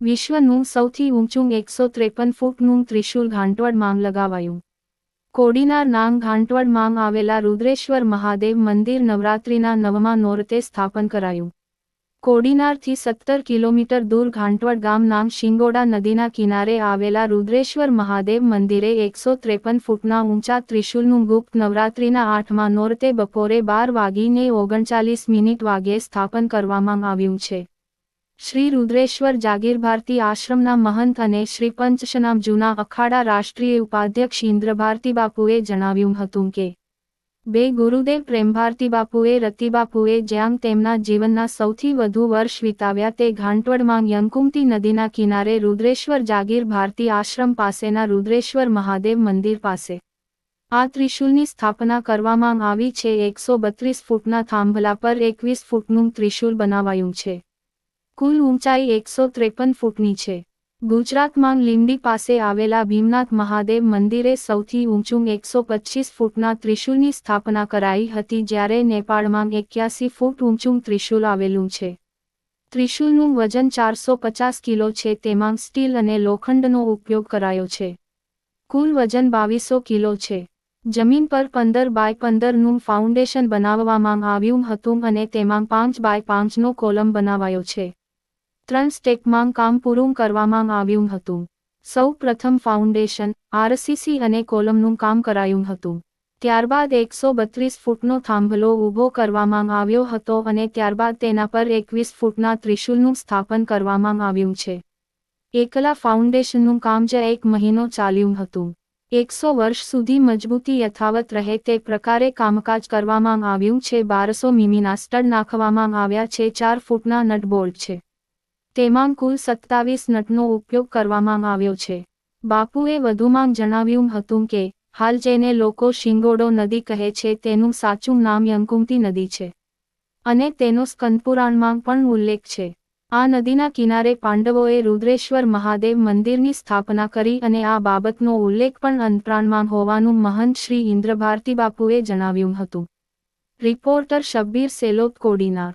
વિશ્વનું સૌથી ઊંચું એકસો ત્રેપન ફૂટનું ત્રિશૂલ ઘાંટવડ માંગ લગાવાયું. કોડીનાર નાંગ ઘાંટવડ માંગ આવેલા રુદ્રેશ્વર મહાદેવ મંદિર નવરાત્રિના નવમા નોરતે સ્થાપન કરાયું. કોડીનારથી સત્તર કિલોમીટર દૂર ઘાંટવડ ગામ નામ શિંગોડા નદીના કિનારે આવેલા રુદ્રેશ્વર મહાદેવ મંદિરે એકસો ત્રેપન ફૂટના ઊંચા ત્રિશૂલનું ગુપ્ત નવરાત્રિના આઠમા નોરતે બપોરે બાર વાગીને ઓગણચાલીસ મિનિટ વાગ્યે સ્થાપન કરવામાં આવ્યું છે. શ્રી રુદ્રેશ્વર જાગીર ભારતી આશ્રમના મહંત અને શ્રી પંચશનામ જૂના અખાડા રાષ્ટ્રીય ઉપાધ્યક્ષ ઇન્દ્ર ભારતી બાપુએ જણાવ્યું હતું કે, બે ગુરુદેવ પ્રેમભારતી બાપુએ રતિબાપુએ જ્યાં તેમના જીવનના સૌથી વધુ વર્ષ વિતાવ્યા તે ઘાંટવડમાં યંકુમતી નદીના કિનારે રુદ્રેશ્વર જાગીર ભારતી આશ્રમ પાસેના રુદ્રેશ્વર મહાદેવ મંદિર પાસે. આ ત્રિશૂલની સ્થાપના કરવામાં આવી છે. એકસો બત્રીસ ફૂટના થાંભલા પર એકવીસ ફૂટનું ત્રિશૂલ બનાવાયું છે. કુલ ઊંચાઈ એકસો ત્રેપન ફૂટની છે. ગુજરાતમાં લીંબડી પાસે આવેલા ભીમનાથ મહાદેવ મંદિરે સૌથી ઊંચું એકસો પચીસ ફૂટના ત્રિશૂલની સ્થાપના કરાઈ હતી જ્યારે નેપાળમાં એક્યાસી ફૂટ ઊંચું ત્રિશૂલ આવેલું છે. ત્રિશૂલનું વજન ચારસો પચાસ કિલો છે તેમાં સ્ટીલ અને લોખંડનો ઉપયોગ કરાયો છે. કુલ વજન બાવીસો કિલો છે. જમીન પર પંદર બાય પંદરનું ફાઉન્ડેશન બનાવવામાં આવ્યું હતું અને તેમાં પાંચ બાય પાંચનો કોલમ બનાવાયો છે. ત્રણ સ્ટેકમાં કામ પૂરું કરવામાં આવ્યું હતું. સૌ પ્રથમ ફાઉન્ડેશન, આરસીસી અને કોલમનું કામ કરાયું હતું. ત્યારબાદ એકસો બત્રીસ ફૂટનો થાંભલો ઊભો કરવામાં આવ્યો હતો અને ત્યારબાદ તેના પર એકવીસ ફૂટના ત્રિશૂલનું સ્થાપન કરવામાં આવ્યું છે. એકલા ફાઉન્ડેશનનું કામ જે એક મહિનો ચાલ્યું હતું. એકસો વર્ષ સુધી મજબૂતી યથાવત રહે તે પ્રકારે કામકાજ કરવામાં આવ્યું છે. બારસો મીમીના સ્ટડ નાખવામાં આવ્યા છે. ચાર ફૂટના નટબોલ્ટ છે. તેમાં કુલ સત્તાવીસ નટનો ઉપયોગ કરવામાં આવ્યો છે. બાપુએ વધુમાં જણાવ્યું હતું કે, હાલ જેને લોકો શિંગોડો નદી કહે છે તેનું સાચું નામ યંકુમતી નદી છે. અને તેનો સ્કંદપુરાણમાં પણ ઉલ્લેખ છે. આ નદીના કિનારે પાંડવોએ રુદ્રેશ્વર મહાદેવ મંદિરની સ્થાપના કરી અને આ બાબતનો ઉલ્લેખ પણ અંતપ્રાણમાં હોવાનું મહંત શ્રી ઇન્દ્રભારતી બાપુએ જણાવ્યું હતું. રિપોર્ટર શબ્બીર સેલોત કોડીનાર